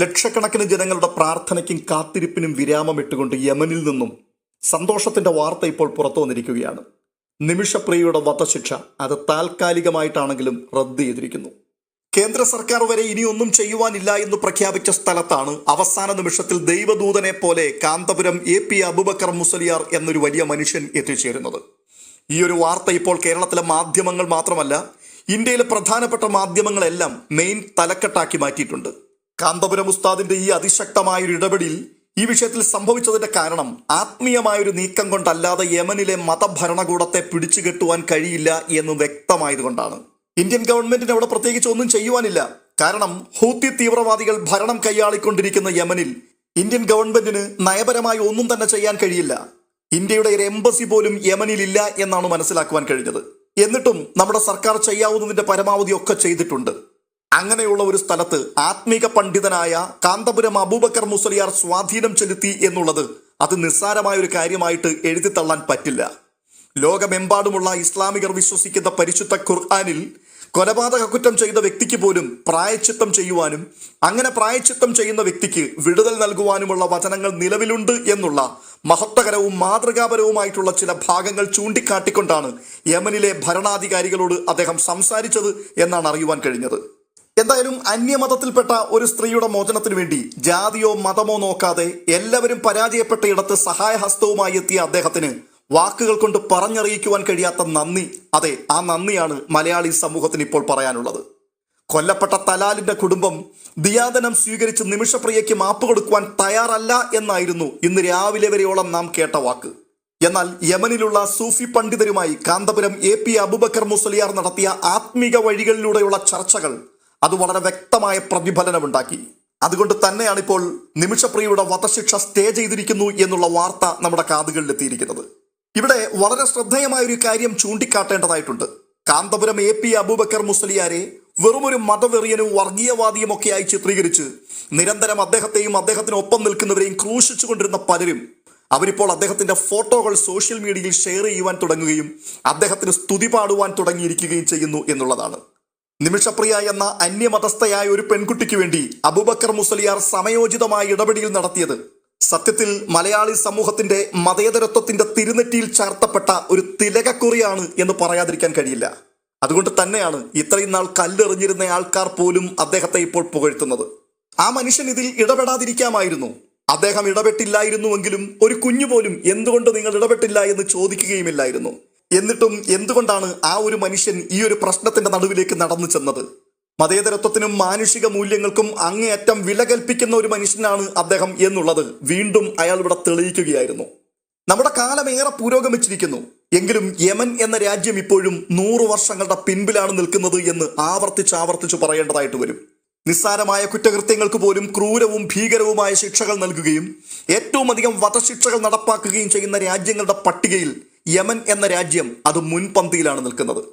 ലക്ഷക്കണക്കിന് ജനങ്ങളുടെ പ്രാർത്ഥനയ്ക്കും കാത്തിരിപ്പിനും വിരാമമിട്ടുകൊണ്ട് യമനിൽ നിന്നും സന്തോഷത്തിന്റെ വാർത്ത ഇപ്പോൾ പുറത്തു വന്നിരിക്കുകയാണ്. നിമിഷപ്രിയയുടെ വധശിക്ഷ അത് താൽക്കാലികമായിട്ടാണെങ്കിലും റദ്ദ് ചെയ്തിരിക്കുന്നു. കേന്ദ്ര സർക്കാർ വരെ ഇനിയൊന്നും ചെയ്യുവാനില്ല എന്ന് പ്രഖ്യാപിച്ച സ്ഥലത്താണ് അവസാന നിമിഷത്തിൽ ദൈവദൂതനെ പോലെ കാന്തപുരം എ പി അബുബക്കർ മുസലിയാർ എന്നൊരു വലിയ മനുഷ്യൻ എത്തിച്ചേരുന്നത്. ഈ ഒരു വാർത്ത ഇപ്പോൾ കേരളത്തിലെ മാധ്യമങ്ങൾ മാത്രമല്ല ഇന്ത്യയിലെ പ്രധാനപ്പെട്ട മാധ്യമങ്ങളെല്ലാം മെയിൻ തലക്കെട്ടാക്കി മാറ്റിയിട്ടുണ്ട്. കാന്തപുരം ഉസ്താദിന്റെ ഈ അതിശക്തമായ ഒരു ഇടപെടൽ ഈ വിഷയത്തിൽ സംഭവിച്ചതിന്റെ കാരണം ആത്മീയമായൊരു നീക്കം കൊണ്ടല്ലാതെ യമനിലെ മതഭരണകൂടത്തെ പിടിച്ചു കെട്ടുവാൻ കഴിയില്ല എന്ന് വ്യക്തമായതുകൊണ്ടാണ്. ഇന്ത്യൻ ഗവൺമെന്റിന് അവിടെ പ്രത്യേകിച്ച് ഒന്നും ചെയ്യുവാനില്ല. കാരണം ഹൂത്തി തീവ്രവാദികൾ ഭരണം കൈയാളിക്കൊണ്ടിരിക്കുന്ന യമനിൽ ഇന്ത്യൻ ഗവൺമെന്റിന് നയപരമായി ഒന്നും തന്നെ ചെയ്യാൻ കഴിയില്ല. ഇന്ത്യയുടെ ഒരു എംബസി പോലും യമനിൽ ഇല്ല എന്നാണ് മനസ്സിലാക്കുവാൻ കഴിഞ്ഞത്. എന്നിട്ടും നമ്മുടെ സർക്കാർ ചെയ്യാവുന്നതിന്റെ പരമാവധി ഒക്കെ ചെയ്തിട്ടുണ്ട്. അങ്ങനെയുള്ള ഒരു സ്ഥലത്ത് ആത്മീക പണ്ഡിതനായ കാന്തപുരം അബൂബക്കർ മുസലിയാർ സ്വാധീനം ചെലുത്തി എന്നുള്ളത് അത് നിസ്സാരമായ ഒരു കാര്യമായിട്ട് എഴുതി തള്ളാൻ പറ്റില്ല. ലോകമെമ്പാടുമുള്ള ഇസ്ലാമികർ വിശ്വസിക്കുന്ന പരിശുദ്ധ ഖുർആാനിൽ കൊലപാതക കുറ്റം ചെയ്ത വ്യക്തിക്ക് പോലും പ്രായച്ചിത്തം ചെയ്യുവാനും അങ്ങനെ പ്രായച്ചിത്തം ചെയ്യുന്ന വ്യക്തിക്ക് വിടുതൽ നൽകുവാനുമുള്ള വചനങ്ങൾ നിലവിലുണ്ട് എന്നുള്ള മഹത്വകരവും മാതൃകാപരവുമായിട്ടുള്ള ചില ഭാഗങ്ങൾ ചൂണ്ടിക്കാട്ടിക്കൊണ്ടാണ് യമനിലെ ഭരണാധികാരികളോട് അദ്ദേഹം സംസാരിച്ചത് എന്നാണ് അറിയുവാൻ കഴിഞ്ഞത്. എന്തായാലും അന്യമതത്തിൽപ്പെട്ട ഒരു സ്ത്രീയുടെ മോചനത്തിനു വേണ്ടി ജാതിയോ മതമോ നോക്കാതെ എല്ലാവരും പരാജയപ്പെട്ട ഇടത്ത് സഹായഹസ്തവുമായി എത്തിയ അദ്ദേഹത്തിന് വാക്കുകൾ കൊണ്ട് പറഞ്ഞറിയിക്കുവാൻ കഴിയാത്ത നന്ദി. അതെ ആ നന്ദിയാണ് മലയാളി സമൂഹത്തിന് ഇപ്പോൾ പറയാനുള്ളത്. കൊല്ലപ്പെട്ട തലാലിന്റെ കുടുംബം ദിയാദനം സ്വീകരിച്ച് നിമിഷപ്രിയയ്ക്ക് മാപ്പ് കൊടുക്കുവാൻ തയ്യാറല്ല എന്നായിരുന്നു ഇന്ന് രാവിലെ വരെയോളം നാം കേട്ട വാക്ക്. എന്നാൽ യമനിലുള്ള സൂഫി പണ്ഡിതരുമായി കാന്തപുരം എ പി അബുബക്കർ മുസലിയാർ നടത്തിയ ആത്മീക വഴികളിലൂടെയുള്ള ചർച്ചകൾ അത് വളരെ വ്യക്തമായ പ്രതിഫലനമുണ്ടാക്കി. അതുകൊണ്ട് തന്നെയാണ് ഇപ്പോൾ നിമിഷപ്രിയയുടെ വധശിക്ഷ സ്റ്റേ ചെയ്തിരിക്കുന്നു എന്നുള്ള വാർത്ത നമ്മുടെ കാതുകളിൽ എത്തിയിരിക്കുന്നത് ഇവിടെ വളരെ ശ്രദ്ധേയമായ ഒരു കാര്യം ചൂണ്ടിക്കാട്ടേണ്ടതായിട്ടുണ്ട്. കാന്തപുരം എ പി അബൂബക്കർ മുസ്ലിയാരെ വെറുമൊരു മതവെറിയനും വർഗീയവാദിയും ഒക്കെയായി ചിത്രീകരിച്ച് നിരന്തരം അദ്ദേഹത്തെയും അദ്ദേഹത്തിനൊപ്പം നിൽക്കുന്നവരെയും ക്രൂശിച്ചുകൊണ്ടിരുന്ന പലരും അവരിപ്പോൾ അദ്ദേഹത്തിന്റെ ഫോട്ടോകൾ സോഷ്യൽ മീഡിയയിൽ ഷെയർ ചെയ്യുവാൻ തുടങ്ങുകയും അദ്ദേഹത്തിന് സ്തുതി പാടുവാൻ തുടങ്ങിയിരിക്കുകയും ചെയ്യുന്നു എന്നുള്ളതാണ്. നിമിഷപ്രിയ എന്ന അന്യമതസ്ഥയായ ഒരു പെൺകുട്ടിക്ക് വേണ്ടി അബൂബക്കർ മുസലിയാർ സമയോചിതമായ ഇടപെടൽ നടത്തിയത്. സത്യത്തിൽ മലയാളി സമൂഹത്തിന്റെ മതേതരത്വത്തിന്റെ തിരുനെറ്റിയിൽ ചാർത്തപ്പെട്ട ഒരു തിലകക്കുറിയാണ് എന്ന് പറയാതിരിക്കാൻ കഴിയില്ല. അതുകൊണ്ട് തന്നെയാണ് ഇത്രയും നാൾ കല്ലെറിഞ്ഞിരുന്ന ആൾക്കാർ പോലും അദ്ദേഹത്തെ ഇപ്പോൾ പുകഴ്ത്തുന്നത്. ആ മനുഷ്യൻ ഇതിൽ ഇടപെടാതിരിക്കാമായിരുന്നു. അദ്ദേഹം ഇടപെട്ടില്ലായിരുന്നുവെങ്കിലും ഒരു കുഞ്ഞു പോലും എന്തുകൊണ്ട് നിങ്ങൾ ഇടപെട്ടില്ല എന്ന് ചോദിക്കുകയുമില്ലായിരുന്നു. എന്നിട്ടും എന്തുകൊണ്ടാണ് ആ ഒരു മനുഷ്യൻ ഈ ഒരു പ്രശ്നത്തിന്റെ നടുവിലേക്ക് നടന്നു ചെന്നത്? മതേതരത്വത്തിനും മാനുഷിക മൂല്യങ്ങൾക്കും അങ്ങേയറ്റം വില കൽപ്പിക്കുന്ന ഒരു മനുഷ്യനാണ് അദ്ദേഹം എന്നുള്ളത് വീണ്ടും അയാൾ ഇവിടെ തെളിയിക്കുകയായിരുന്നു. നമ്മുടെ കാലമേറെ പുരോഗമിച്ചിരിക്കുന്നു. എങ്കിലും യമൻ എന്ന രാജ്യം ഇപ്പോഴും നൂറു വർഷങ്ങളുടെ പിൻപിലാണ് നിൽക്കുന്നത് എന്ന് ആവർത്തിച്ച് ആവർത്തിച്ച് പറയേണ്ടതായിട്ട് വരും. നിസ്സാരമായ കുറ്റകൃത്യങ്ങൾക്ക് പോലും ക്രൂരവും ഭീകരവുമായ ശിക്ഷകൾ നൽകുകയും ഏറ്റവും അധികം വധശിക്ഷകൾ നടപ്പാക്കുകയും ചെയ്യുന്ന രാജ്യങ്ങളുടെ പട്ടികയിൽ യമൻ എന്ന രാജ്യം അത് മുൻപന്തിയിലാണ് നിൽക്കുന്നത്.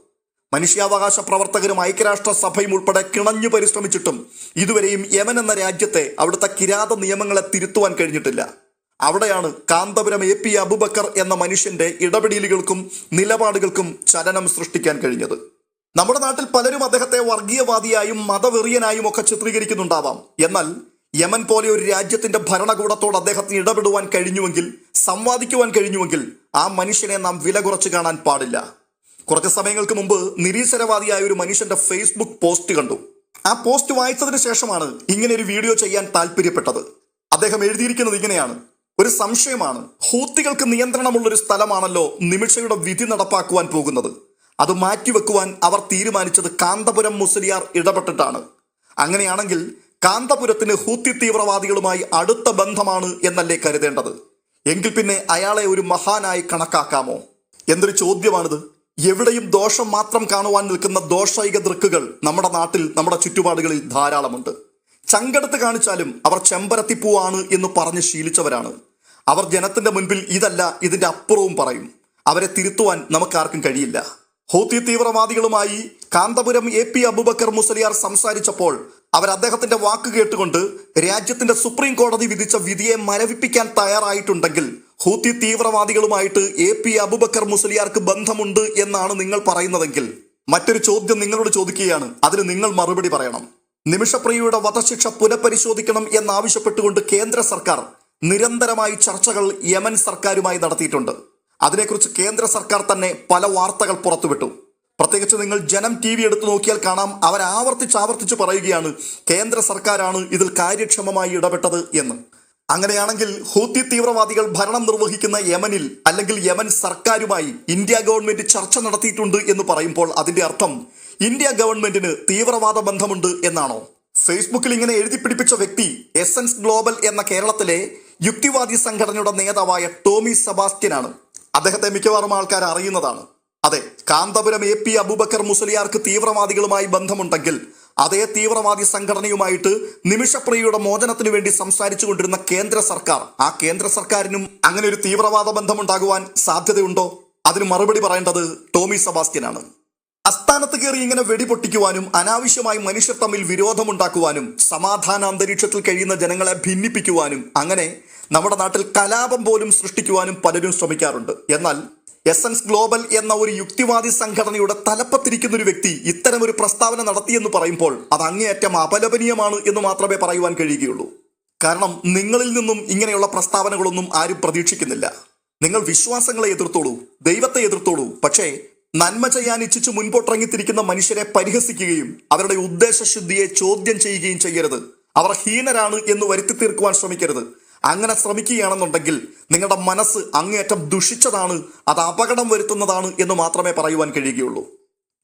മനുഷ്യാവകാശ പ്രവർത്തകരും ഐക്യരാഷ്ട്ര സഭയും ഉൾപ്പെടെ കിണഞ്ഞു പരിശ്രമിച്ചിട്ടും ഇതുവരെയും യമൻ എന്ന രാജ്യത്തെ അവിടുത്തെ കിരാത നിയമങ്ങളെ തിരുത്തുവാൻ കഴിഞ്ഞിട്ടില്ല. അവിടെയാണ് കാന്തപുരം എ പി അബുബക്കർ എന്ന മനുഷ്യന്റെ ഇടപെടലുകൾക്കും നിലപാടുകൾക്കും ചലനം സൃഷ്ടിക്കാൻ കഴിഞ്ഞത്. നമ്മുടെ നാട്ടിൽ പലരും അദ്ദേഹത്തെ വർഗീയവാദിയായും മതവെറിയനായും ഒക്കെ ചിത്രീകരിക്കുന്നുണ്ടാവാം. എന്നാൽ യമൻ പോലെ ഒരു രാജ്യത്തിന്റെ ഭരണകൂടത്തോട് അദ്ദേഹത്തിന് ഇടപെടുവാൻ കഴിഞ്ഞുവെങ്കിൽ സംവാദിക്കുവാൻ കഴിഞ്ഞുവെങ്കിൽ ആ മനുഷ്യനെ നാം വില കുറച്ച് കാണാൻ പാടില്ല. കുറച്ച് സമയങ്ങൾക്ക് മുമ്പ് നിരീശ്വരവാദിയായ ഒരു മനുഷ്യന്റെ ഫേസ്ബുക്ക് പോസ്റ്റ് കണ്ടു. ആ പോസ്റ്റ് വായിച്ചതിന് ശേഷമാണ് ഇങ്ങനെ ഒരു വീഡിയോ ചെയ്യാൻ താല്പര്യപ്പെട്ടത്. അദ്ദേഹം എഴുതിയിരിക്കുന്നത് ഇങ്ങനെയാണ്. ഒരു സംശയമാണ്. ഹൂത്തികൾക്ക് നിയന്ത്രണമുള്ള ഒരു സ്ഥലമാണല്ലോ നിമിഷയുടെ വിധി നടപ്പാക്കുവാൻ പോകുന്നത്. അത് മാറ്റിവെക്കുവാൻ അവർ തീരുമാനിച്ചത് കാന്തപുരം മുസ്ലിയാർ ഇടപെട്ടിട്ടാണ്. അങ്ങനെയാണെങ്കിൽ കാന്തപുരത്തിന് ഹൂത്തി തീവ്രവാദികളുമായി അടുത്ത ബന്ധമാണ് എന്നല്ലേ കരുതേണ്ടത്? എങ്കിൽ പിന്നെ അയാളെ ഒരു മഹാനായി കണക്കാക്കാമോ? എന്നൊരു ചോദ്യമാണിത്. എവിടെയും ദോഷം മാത്രം കാണുവാൻ നിൽക്കുന്ന ദോഷൈക ദൃക്കുകൾ നമ്മുടെ നാട്ടിൽ നമ്മുടെ ചുറ്റുപാടുകളിൽ ധാരാളമുണ്ട്. ചങ്കെടുത്ത് കാണിച്ചാലും അവർ ചെമ്പരത്തിപ്പൂവാണ് എന്ന് പറഞ്ഞ് ശീലിച്ചവരാണ്. അവർ ജനത്തിന്റെ മുൻപിൽ ഇതല്ല ഇതിന്റെ അപ്പുറവും പറയും. അവരെ തിരുത്തുവാൻ നമുക്കാർക്കും കഴിയില്ല. ഹൂത്തി തീവ്രവാദികളുമായി കാന്തപുരം എ പി അബുബക്കർ മുസലിയാർ സംസാരിച്ചപ്പോൾ അവർ അദ്ദേഹത്തിന്റെ വാക്ക് കേട്ടുകൊണ്ട് രാജ്യത്തിന്റെ സുപ്രീം കോടതി വിധിച്ച വിധിയെ മരവിപ്പിക്കാൻ തയ്യാറായിട്ടുണ്ടെങ്കിൽ ഹൂത്തി തീവ്രവാദികളുമായിട്ട് എ പി അബുബക്കർ മുസ്ലിയാർക്ക് ബന്ധമുണ്ട് എന്നാണ് നിങ്ങൾ പറയുന്നതെങ്കിൽ മറ്റൊരു ചോദ്യം നിങ്ങളോട് ചോദിക്കുകയാണ്. അതിന് നിങ്ങൾ മറുപടി പറയണം. നിമിഷപ്രിയയുടെ വധശിക്ഷ പുനഃപരിശോധിക്കണം എന്നാവശ്യപ്പെട്ടുകൊണ്ട് കേന്ദ്ര സർക്കാർ നിരന്തരമായി ചർച്ചകൾ യമൻ സർക്കാരുമായി നടത്തിയിട്ടുണ്ട്. അതിനെക്കുറിച്ച് കേന്ദ്ര സർക്കാർ തന്നെ പല വാർത്തകൾ പുറത്തുവിട്ടു. പ്രത്യേകിച്ച് നിങ്ങൾ ജനം ടി വി എടുത്തു നോക്കിയാൽ കാണാം അവർ ആവർത്തിച്ച് ആവർത്തിച്ച് പറയുകയാണ് കേന്ദ്ര സർക്കാരാണ് ഇതിൽ കാര്യക്ഷമമായി ഇടപെട്ടത് എന്ന്. അങ്ങനെയാണെങ്കിൽ ഹൂത്തി തീവ്രവാദികൾ ഭരണം നിർവഹിക്കുന്ന യമനിൽ അല്ലെങ്കിൽ യമൻ സർക്കാരുമായി ഇന്ത്യ ഗവൺമെന്റ് ചർച്ച നടത്തിയിട്ടുണ്ട് എന്ന് പറയുമ്പോൾ അതിന്റെ അർത്ഥം ഇന്ത്യ ഗവൺമെന്റിന് തീവ്രവാദ ബന്ധമുണ്ട് എന്നാണോ? ഫേസ്ബുക്കിൽ ഇങ്ങനെ എഴുതി പിടിപ്പിച്ച വ്യക്തി എസൻസ് ഗ്ലോബൽ എന്ന കേരളത്തിലെ യുക്തിവാദി സംഘടനയുടെ നേതാവായ ടോമി സെബാസ്റ്റ്യനാണ്. അദ്ദേഹത്തെ മിക്കവാറും ആൾക്കാർ അറിയുന്നതാണ്. അതെ കാന്തപുരം എ പി അബൂബക്കർ മുസ്ലിയാർക്ക് തീവ്രവാദികളുമായി ബന്ധമുണ്ടെങ്കിൽ അതേ തീവ്രവാദി സംഘടനയുമായിട്ട് നിമിഷപ്രിയയുടെ മോചനത്തിനു വേണ്ടി സംസാരിച്ചു കൊണ്ടിരുന്ന കേന്ദ്ര സർക്കാർ ആ കേന്ദ്ര സർക്കാരിനും അങ്ങനെ ഒരു തീവ്രവാദ ബന്ധമുണ്ടാകുവാൻ സാധ്യതയുണ്ടോ? അതിന് മറുപടി പറയേണ്ടത് ടോമി സെബാസ്റ്റ്യനാണ്. അസ്ഥാനത്ത് കയറി ഇങ്ങനെ വെടിപൊട്ടിക്കുവാനും അനാവശ്യമായി മനുഷ്യർ തമ്മിൽ വിരോധമുണ്ടാക്കുവാനും സമാധാന അന്തരീക്ഷത്തിൽ കഴിയുന്ന ജനങ്ങളെ ഭിന്നിപ്പിക്കുവാനും അങ്ങനെ നമ്മുടെ നാട്ടിൽ കലാപം പോലും സൃഷ്ടിക്കുവാനും പലരും ശ്രമിക്കാറുണ്ട്. എന്നാൽ എസൻസ് ഗ്ലോബൽ എന്ന ഒരു യുക്തിവാദി സംഘടനയുടെ തലപ്പത്തിരിക്കുന്ന ഒരു വ്യക്തി ഇത്തരം ഒരു പ്രസ്താവന നടത്തിയെന്ന് പറയുമ്പോൾ അത് അങ്ങേയറ്റം അപലപനീയമാണ് എന്ന് മാത്രമേ പറയുവാൻ കഴിയുകയുള്ളൂ. കാരണം നിങ്ങളിൽ നിന്നും ഇങ്ങനെയുള്ള പ്രസ്താവനകളൊന്നും ആരും പ്രതീക്ഷിക്കുന്നില്ല. നിങ്ങൾ വിശ്വാസങ്ങളെ എതിർത്തോളൂ ദൈവത്തെ എതിർത്തോളൂ. പക്ഷേ നന്മ ചെയ്യാൻ ഇച്ഛിച്ച് മുൻപോട്ടിറങ്ങിത്തിരിക്കുന്ന മനുഷ്യരെ പരിഹസിക്കുകയും അവരുടെ ഉദ്ദേശശുദ്ധിയെ ചോദ്യം ചെയ്യുകയും ചെയ്യരുത്. അവർ ഹീനരാണ് എന്ന് വരുത്തി തീർക്കുവാൻ ശ്രമിക്കരുത്. അങ്ങനെ ശ്രമിക്കുകയാണെന്നുണ്ടെങ്കിൽ നിങ്ങളുടെ മനസ്സ് അങ്ങേയറ്റം ദുഷിച്ചതാണ് അത് അപകടം വരുത്തുന്നതാണ് എന്ന് മാത്രമേ പറയുവാൻ കഴിയുകയുള്ളൂ.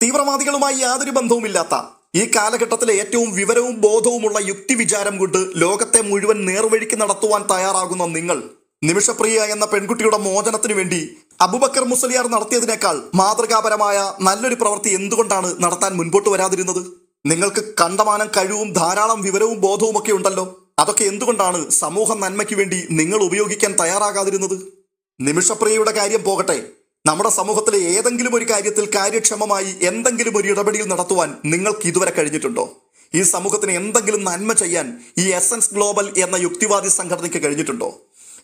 തീവ്രവാദികളുമായി യാതൊരു ബന്ധവുമില്ലാത്ത ഈ കാലഘട്ടത്തിലെ ഏറ്റവും വിവരവും ബോധവുമുള്ള യുക്തി വിചാരം കൊണ്ട് ലോകത്തെ മുഴുവൻ നേർവഴിക്ക് നടത്തുവാൻ തയ്യാറാകുന്ന നിങ്ങൾ നിമിഷപ്രിയ എന്ന പെൺകുട്ടിയുടെ മോചനത്തിനു വേണ്ടി അബുബക്കർ മുസലിയാർ നടത്തിയതിനേക്കാൾ മാതൃകാപരമായ നല്ലൊരു പ്രവൃത്തി എന്തുകൊണ്ടാണ് നടത്താൻ മുൻപോട്ട് വരാതിരുന്നത്? നിങ്ങൾക്ക് കണ്ടമാനം കഴിവും ധാരാളം വിവരവും ബോധവും ഒക്കെ ഉണ്ടല്ലോ. അതൊക്കെ എന്തുകൊണ്ടാണ് സമൂഹ നന്മയ്ക്ക് വേണ്ടി നിങ്ങൾ ഉപയോഗിക്കാൻ തയ്യാറാകാതിരുന്നത്? നിമിഷപ്രിയയുടെ കാര്യം പോകട്ടെ. നമ്മുടെ സമൂഹത്തിലെ ഏതെങ്കിലും ഒരു കാര്യത്തിൽ കാര്യക്ഷമമായി എന്തെങ്കിലും ഒരു ഇടപെടൽ നടത്തുവാൻ നിങ്ങൾക്ക് ഇതുവരെ കഴിഞ്ഞിട്ടുണ്ടോ? ഈ സമൂഹത്തിന് എന്തെങ്കിലും നന്മ ചെയ്യാൻ ഈ എസൻസ് ഗ്ലോബൽ എന്ന യുക്തിവാദി സംഘടനയ്ക്ക് കഴിഞ്ഞിട്ടുണ്ടോ?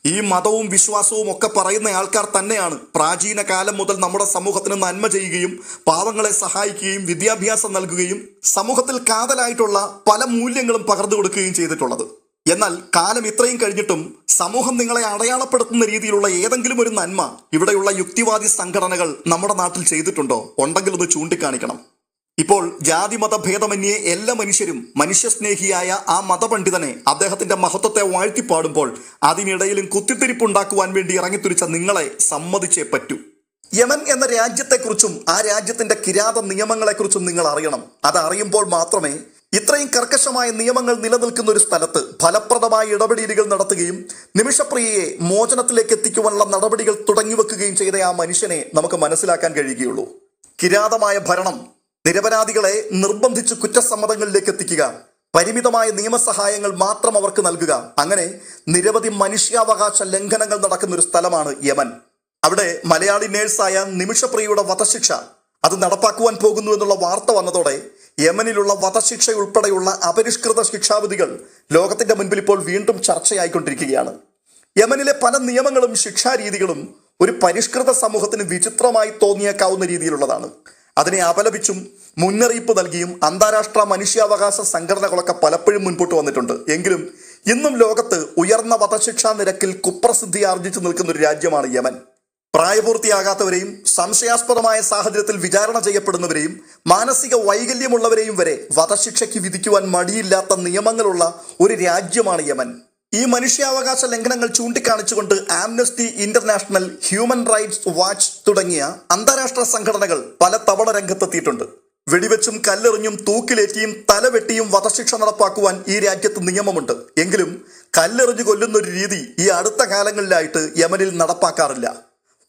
ഈ മതവും വിശ്വാസവും ഒക്കെ പറയുന്ന ആൾക്കാർ തന്നെയാണ്. പ്രാചീന കാലം മുതൽ നമ്മുടെ സമൂഹത്തിന് നന്മ ചെയ്യുകയും പാവങ്ങളെ സഹായിക്കുകയും വിദ്യാഭ്യാസം നൽകുകയും സമൂഹത്തിൽ കാതലായിട്ടുള്ള പല മൂല്യങ്ങളും പകർന്നു കൊടുക്കുകയും ചെയ്തിട്ടുള്ളത്. എന്നാൽ കാലം ഇത്രയും കഴിഞ്ഞിട്ടും സമൂഹം നിങ്ങളെ അടയാളപ്പെടുത്തുന്ന രീതിയിലുള്ള ഏതെങ്കിലും ഒരു നന്മ ഇവിടെയുള്ള യുക്തിവാദി സംഘടനകൾ നമ്മുടെ നാട്ടിൽ ചെയ്തിട്ടുണ്ടോ? ഉണ്ടെങ്കിൽ ഒന്ന് ചൂണ്ടിക്കാണിക്കണം. ഇപ്പോൾ ജാതി മത ഭേദമന്യേ എല്ലാ മനുഷ്യരും മനുഷ്യസ്നേഹിയായ ആ മതപണ്ഡിതനെ അദ്ദേഹത്തിന്റെ മഹത്വത്തെ വാഴ്ത്തിപ്പാടുമ്പോൾ അതിനിടയിലും കുത്തിത്തിരിപ്പുണ്ടാക്കുവാൻ വേണ്ടി ഇറങ്ങിത്തുരിച്ച നിങ്ങളെ സമ്മതിച്ചേ പറ്റൂ. യമൻ എന്ന രാജ്യത്തെക്കുറിച്ചും ആ രാജ്യത്തിന്റെ കിരാത നിയമങ്ങളെക്കുറിച്ചും നിങ്ങൾ അറിയണം. അത് അറിയുമ്പോൾ മാത്രമേ ഇത്രയും കർക്കശമായ നിയമങ്ങൾ നിലനിൽക്കുന്ന ഒരു സ്ഥലത്ത് ഫലപ്രദമായ ഇടപെടലുകൾ നടത്തുകയും നിമിഷപ്രിയയെ മോചനത്തിലേക്ക് എത്തിക്കുവാനുള്ള നടപടികൾ തുടങ്ങിവെക്കുകയും ചെയ്ത ആ മനുഷ്യനെ നമുക്ക് മനസ്സിലാക്കാൻ കഴിയുകയുള്ളൂ. കിരാതമായ ഭരണം നിരപരാധികളെ നിർബന്ധിച്ച് കുറ്റസമ്മതങ്ങളിലേക്ക് എത്തിക്കുക. പരിമിതമായ നിയമസഹായങ്ങൾ മാത്രം അവർക്ക് നൽകുക. അങ്ങനെ നിരവധി മനുഷ്യാവകാശ ലംഘനങ്ങൾ നടക്കുന്ന ഒരു സ്ഥലമാണ് യമൻ. അവിടെ മലയാളി നേഴ്സായ നിമിഷപ്രിയയുടെ വധശിക്ഷ അത് നടപ്പാക്കുവാൻ പോകുന്നു എന്നുള്ള വാർത്ത വന്നതോടെ യമനിലുള്ള വധശിക്ഷ ഉൾപ്പെടെയുള്ള അപരിഷ്കൃത ശിക്ഷാവിധികൾ ലോകത്തിന്റെ മുൻപിൽ ഇപ്പോൾ വീണ്ടും ചർച്ചയായിക്കൊണ്ടിരിക്കുകയാണ്. യമനിലെ പല നിയമങ്ങളും ശിക്ഷാരീതികളും ഒരു പരിഷ്കൃത സമൂഹത്തിന് വിചിത്രമായി തോന്നിയേക്കാവുന്ന രീതിയിലുള്ളതാണ്. അതിനെ അപലപിച്ചും മുന്നറിയിപ്പ് നൽകിയും അന്താരാഷ്ട്ര മനുഷ്യാവകാശ സംഘടനകളൊക്കെ പലപ്പോഴും മുൻപോട്ട് വന്നിട്ടുണ്ട്. എങ്കിലും ഇന്നും ലോകത്ത് ഉയർന്ന വധശിക്ഷാ നിരക്കിൽ കുപ്രസിദ്ധി ആർജിച്ചു നിൽക്കുന്ന ഒരു രാജ്യമാണ് യമൻ. പ്രായപൂർത്തിയാകാത്തവരെയും സംശയാസ്പദമായ സാഹചര്യത്തിൽ വിചാരണ ചെയ്യപ്പെടുന്നവരെയും മാനസിക വൈകല്യമുള്ളവരെയും വരെ വധശിക്ഷയ്ക്ക് വിധിക്കുവാൻ മടിയില്ലാത്ത നിയമങ്ങളുള്ള ഒരു രാജ്യമാണ് യമൻ. ഈ മനുഷ്യാവകാശ ലംഘനങ്ങൾ ചൂണ്ടിക്കാണിച്ചുകൊണ്ട് Amnesty International Human Rights Watch തുടങ്ങിയ അന്താരാഷ്ട്ര സംഘടനകൾ പല തവണ രംഗത്തെത്തിയിട്ടുണ്ട്. വെടിവെച്ചും കല്ലെറിഞ്ഞും തൂക്കിലേറ്റിയും തലവെട്ടിയും വധശിക്ഷ നടപ്പാക്കുവാൻ ഈ രാജ്യത്ത് നിയമമുണ്ട്. എങ്കിലും കല്ലെറിഞ്ഞു കൊല്ലുന്ന ഒരു രീതി ഈ അടുത്ത കാലങ്ങളിലായിട്ട് യമനിൽ നടപ്പാക്കാറില്ല.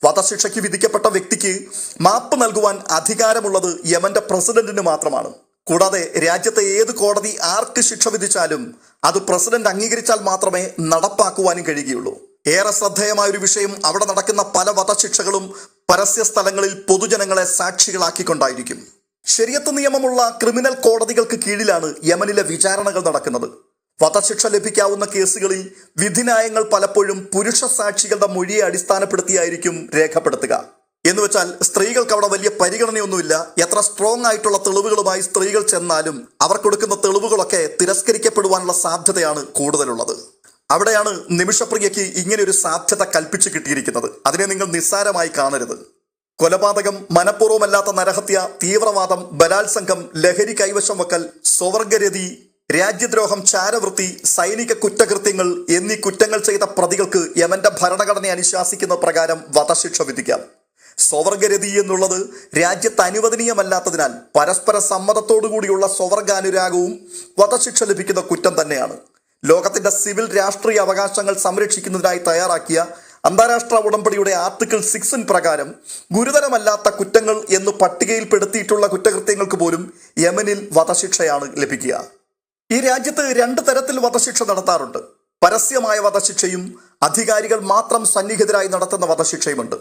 വധശിക്ഷയ്ക്ക് വിധിക്കപ്പെട്ട വ്യക്തിക്ക് മാപ്പ് നൽകുവാൻ അധികാരമുള്ളത് യമന്റെ പ്രസിഡന്റിന് മാത്രമാണ്. കൂടാതെ രാജ്യത്തെ ഏത് കോടതി ആർക്ക് ശിക്ഷ വിധിച്ചാലും അത് പ്രസിഡന്റ് അംഗീകരിച്ചാൽ മാത്രമേ നടപ്പാക്കുവാനും കഴിയുകയുള്ളൂ. ഏറെ ശ്രദ്ധേയമായ ഒരു വിഷയം അവിടെ നടക്കുന്ന പല വധശിക്ഷകളും പരസ്യ സ്ഥലങ്ങളിൽ പൊതുജനങ്ങളെ സാക്ഷികളാക്കിക്കൊണ്ടായിരിക്കും. ശരിയത്ത് നിയമമുള്ള ക്രിമിനൽ കോടതികൾക്ക് കീഴിലാണ് യമനിലെ വിചാരണകൾ നടക്കുന്നത്. വധശിക്ഷ ലഭിക്കാവുന്ന കേസുകളിൽ വിധിനായങ്ങൾ പലപ്പോഴും പുരുഷ സാക്ഷികളുടെ മൊഴിയെ അടിസ്ഥാനപ്പെടുത്തിയായിരിക്കും രേഖപ്പെടുത്തുക. വെച്ചാൽ സ്ത്രീകൾക്ക് അവിടെ വലിയ പരിഗണനയൊന്നുമില്ല. എത്ര സ്ട്രോങ് ആയിട്ടുള്ള തെളിവുകളുമായി സ്ത്രീകൾ ചെന്നാലും അവർ കൊടുക്കുന്ന തെളിവുകളൊക്കെ തിരസ്കരിക്കപ്പെടുവാനുള്ള സാധ്യതയാണ് കൂടുതലുള്ളത്. അവിടെയാണ് നിമിഷപ്രിയയ്ക്ക് ഇങ്ങനെ ഒരു സാധ്യത കൽപ്പിച്ചു കിട്ടിയിരിക്കുന്നത്. അതിനെ നിങ്ങൾ നിസ്സാരമായി കാണരുത്. കൊലപാതകം മനഃപൂർവമല്ലാത്ത നരഹത്യ തീവ്രവാദം ബലാത്സംഗം ലഹരി കൈവശം വെക്കൽ സ്വവർഗരതി രാജ്യദ്രോഹം ചാരവൃത്തി സൈനിക കുറ്റകൃത്യങ്ങൾ എന്നീ കുറ്റങ്ങൾ ചെയ്ത പ്രതികൾക്ക് യമന്റെ ഭരണഘടന അനുശാസിക്കുന്ന പ്രകാരം വധശിക്ഷ വിധിക്കാം. സ്വവർഗരതി എന്നുള്ളത് രാജ്യത്ത് അനുവദനീയമല്ലാത്തതിനാൽ പരസ്പര സമ്മതത്തോടുകൂടിയുള്ള സ്വവർഗാനുരാഗവും വധശിക്ഷ ലഭിക്കുന്ന കുറ്റം തന്നെയാണ്. ലോകത്തിന്റെ സിവിൽ രാഷ്ട്രീയ അവകാശങ്ങൾ സംരക്ഷിക്കുന്നതിനായി തയ്യാറാക്കിയ അന്താരാഷ്ട്ര ഉടമ്പടിയുടെ ആർട്ടിക്കിൾ സിക്സിൻ പ്രകാരം ഗുരുതരമല്ലാത്ത കുറ്റങ്ങൾ എന്ന് പട്ടികയിൽപ്പെടുത്തിയിട്ടുള്ള കുറ്റകൃത്യങ്ങൾക്ക് പോലും യമനിൽ വധശിക്ഷയാണ് ലഭിക്കുക. ഈ രാജ്യത്ത് രണ്ട് തരത്തിൽ വധശിക്ഷ നടത്താറുണ്ട്. പരസ്യമായ വധശിക്ഷയും അധികാരികൾ മാത്രം സന്നിഹിതരായി നടത്തുന്ന വധശിക്ഷയുമുണ്ട്.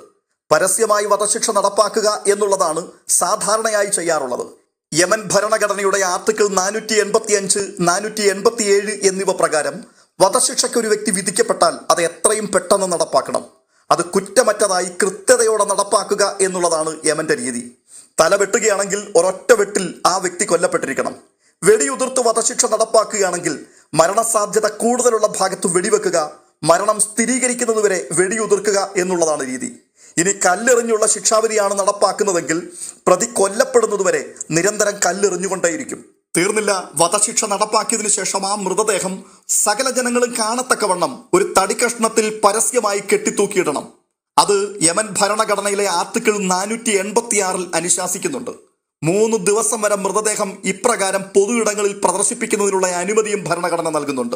പരസ്യമായി വധശിക്ഷ നടപ്പാക്കുക എന്നുള്ളതാണ് സാധാരണയായി ചെയ്യാറുള്ളത്. യമൻ ഭരണഘടനയുടെ ആർട്ടിക്കിൾ നാനൂറ്റി എൺപത്തി അഞ്ച് നാനൂറ്റി എൺപത്തി ഏഴ് എന്നിവ പ്രകാരം വധശിക്ഷയ്ക്ക് ഒരു വ്യക്തി വിധിക്കപ്പെട്ടാൽ അത് എത്രയും പെട്ടെന്ന് നടപ്പാക്കണം. അത് കുറ്റമറ്റതായി കൃത്യതയോടെ നടപ്പാക്കുക എന്നുള്ളതാണ് യമന്റെ രീതി. തല വെട്ടുകയാണെങ്കിൽ ഒരൊറ്റ വെട്ടിൽ ആ വ്യക്തി കൊല്ലപ്പെട്ടിരിക്കണം. വെടിയുതിർത്ത് വധശിക്ഷ നടപ്പാക്കുകയാണെങ്കിൽ മരണസാധ്യത കൂടുതലുള്ള ഭാഗത്ത് വെടിവെക്കുക മരണം സ്ഥിരീകരിക്കുന്നതുവരെ വെടിയുതിർക്കുക എന്നുള്ളതാണ് രീതി. ഇനി കല്ലെറിഞ്ഞുള്ള ശിക്ഷാവിധിയാണ് നടപ്പാക്കുന്നതെങ്കിൽ പ്രതി കൊല്ലപ്പെടുന്നതുവരെ നിരന്തരം കല്ലെറിഞ്ഞുകൊണ്ടേയിരിക്കും. തീർന്നില്ല. വധശിക്ഷ നടപ്പാക്കിയതിനു ശേഷം ആ മൃതദേഹം സകല ജനങ്ങളും കാണത്തക്കവണ്ണം ഒരു തടിക്കഷ്ണത്തിൽ പരസ്യമായി കെട്ടിത്തൂക്കിയിടണം. അത് യമൻ ഭരണഘടനയിലെ ആർട്ടിക്കിൾ നാനൂറ്റി എൺപത്തിയാറിൽ അനുശാസിക്കുന്നുണ്ട്. മൂന്ന് ദിവസം വരെ മൃതദേഹം ഇപ്രകാരം പൊതു ഇടങ്ങളിൽ പ്രദർശിപ്പിക്കുന്നതിനുള്ള അനുമതിയും ഭരണഘടന നൽകുന്നുണ്ട്.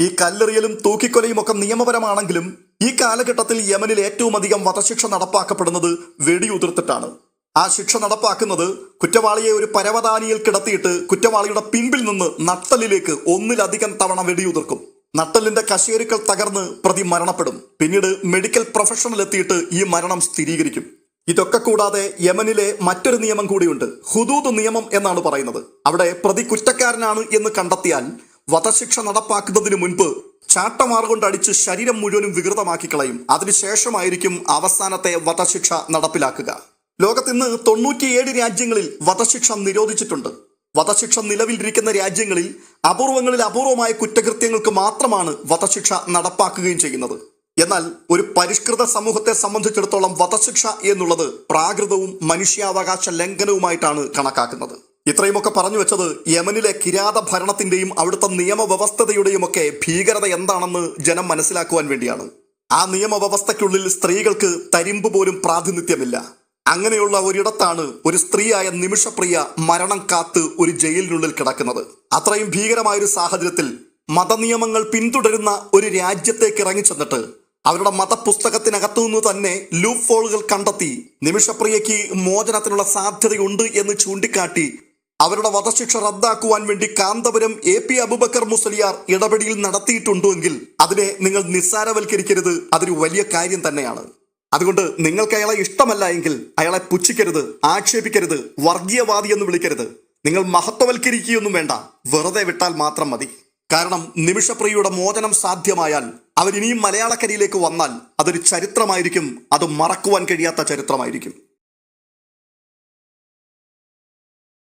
ഈ കല്ലെറിയലും തൂക്കിക്കൊലയും ഒക്കെ നിയമപരമാണെങ്കിലും ഈ കാലഘട്ടത്തിൽ യമനിൽ ഏറ്റവും അധികം വധശിക്ഷ നടപ്പാക്കപ്പെടുന്നത് വെടിയുതിർത്തിട്ടാണ്. ആ ശിക്ഷ നടപ്പാക്കുന്നത് കുറ്റവാളിയെ ഒരു പരവതാനിയിൽ കിടത്തിയിട്ട് കുറ്റവാളിയുടെ പിൻപിൽ നിന്ന് നട്ടലിലേക്ക് ഒന്നിലധികം തവണ വെടിയുതിർക്കും. നട്ടലിന്റെ കശേരുക്കൾ തകർന്ന് പ്രതി മരണപ്പെടും. പിന്നീട് മെഡിക്കൽ പ്രൊഫഷണൽ എത്തിയിട്ട് ഈ മരണം സ്ഥിരീകരിക്കും. ഇതൊക്കെ കൂടാതെ യമനിലെ മറ്റൊരു നിയമം കൂടിയുണ്ട്. ഹുദൂദ് നിയമം എന്നാണ് പറയുന്നത്. അവിടെ പ്രതി കുറ്റക്കാരനാണ് എന്ന് കണ്ടെത്തിയാൽ വധശിക്ഷ നടപ്പാക്കുന്നതിന് മുൻപ് ചാട്ടമാർ കൊണ്ട് അടിച്ച് ശരീരം മുഴുവനും വികൃതമാക്കി കളയും അതിനുശേഷമായിരിക്കും അവസാനത്തെ വധശിക്ഷ നടപ്പിലാക്കുക. ലോകത്തിന്ന് തൊണ്ണൂറ്റിയേഴ് രാജ്യങ്ങളിൽ വധശിക്ഷ നിരോധിച്ചിട്ടുണ്ട്. വധശിക്ഷ നിലവിലിരിക്കുന്ന രാജ്യങ്ങളിൽ അപൂർവങ്ങളിൽ അപൂർവമായ കുറ്റകൃത്യങ്ങൾക്ക് മാത്രമാണ് വധശിക്ഷ നടപ്പാക്കുകയും ചെയ്യുന്നത്. എന്നാൽ ഒരു പരിഷ്കൃത സമൂഹത്തെ സംബന്ധിച്ചിടത്തോളം വധശിക്ഷ എന്നുള്ളത് പ്രാകൃതവും മനുഷ്യാവകാശ ലംഘനവുമായിട്ടാണ് കണക്കാക്കുന്നത്. ഇത്രയുമൊക്കെ പറഞ്ഞു വെച്ചത് യമനിലെ കിരാത ഭരണത്തിന്റെയും അവിടുത്തെ നിയമവ്യവസ്ഥതയുടെയും ഒക്കെ ഭീകരത എന്താണെന്ന് ജനം മനസ്സിലാക്കുവാൻ വേണ്ടിയാണ്. ആ നിയമവ്യവസ്ഥയ്ക്കുള്ളിൽ സ്ത്രീകൾക്ക് തരിമ്പ് പോലും പ്രാതിനിധ്യമില്ല. അങ്ങനെയുള്ള ഒരിടത്താണ് ഒരു സ്ത്രീയായ നിമിഷപ്രിയ മരണം കാത്ത് ഒരു ജയിലിനുള്ളിൽ കിടക്കുന്നത്. അത്രയും ഭീകരമായ ഒരു സാഹചര്യത്തിൽ മതനിയമങ്ങൾ പിന്തുടരുന്ന ഒരു രാജ്യത്തേക്ക് ഇറങ്ങിച്ചെന്നിട്ട് അവരുടെ മതപുസ്തകത്തിനകത്തു നിന്ന് തന്നെ ലൂപ്പ് ഫോളുകൾ കണ്ടെത്തി നിമിഷപ്രിയയ്ക്ക് മോചനത്തിനുള്ള സാധ്യതയുണ്ട് എന്ന് ചൂണ്ടിക്കാട്ടി അവരുടെ വധശിക്ഷ റദ്ദാക്കുവാൻ വേണ്ടി കാന്തപുരം എ പി അബുബക്കർ മുസലിയാർ ഇടപെടിയിൽ നടത്തിയിട്ടുണ്ടെങ്കിൽ അതിനെ നിങ്ങൾ നിസ്സാരവൽക്കരിക്കരുത്. അതൊരു വലിയ കാര്യം തന്നെയാണ്. അതുകൊണ്ട് നിങ്ങൾക്ക് അയാളെ ഇഷ്ടമല്ല എങ്കിൽ അയാളെ പുച്ഛിക്കരുത് ആക്ഷേപിക്കരുത് വർഗീയവാദി എന്ന് വിളിക്കരുത്. നിങ്ങൾ മഹത്വവൽക്കരിക്കുകയൊന്നും വേണ്ട വെറുതെ വിട്ടാൽ മാത്രം മതി. കാരണം നിമിഷപ്രിയയുടെ മോചനം സാധ്യമായാൽ അവരിനിയും മലയാളക്കരയിലേക്ക് വന്നാൽ അതൊരു ചരിത്രമായിരിക്കും അത് മറക്കുവാൻ കഴിയാത്ത ചരിത്രമായിരിക്കും.